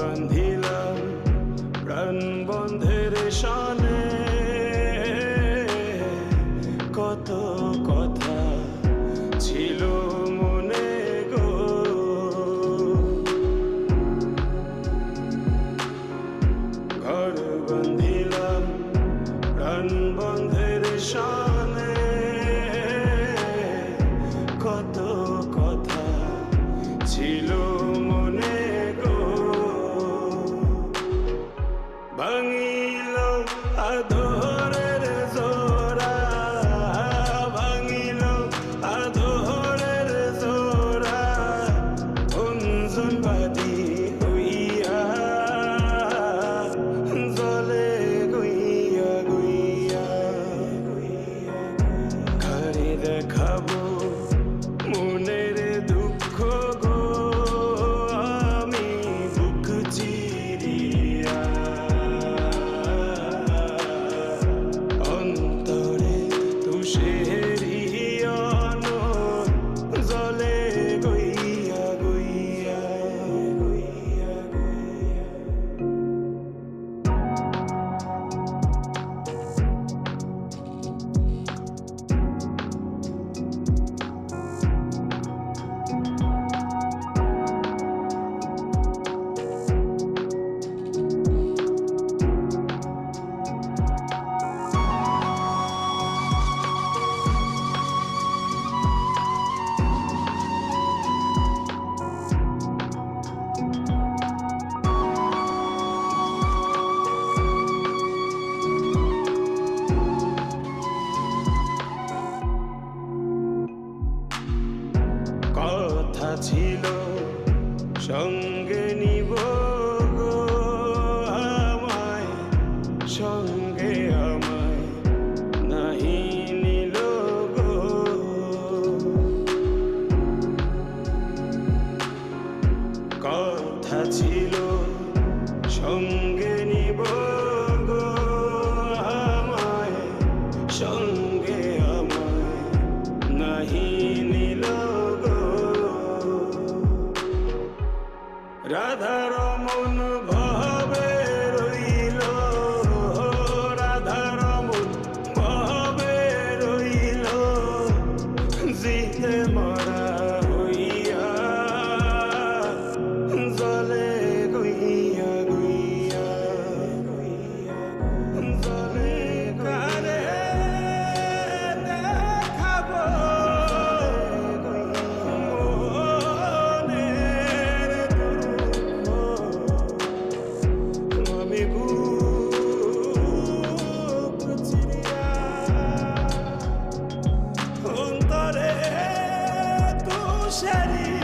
বান্ধিলাম প্রাণ বন্ধের সানে কত করে কথা ছিল সঙ্গে নিয়ে রাধারমন ভাবে seni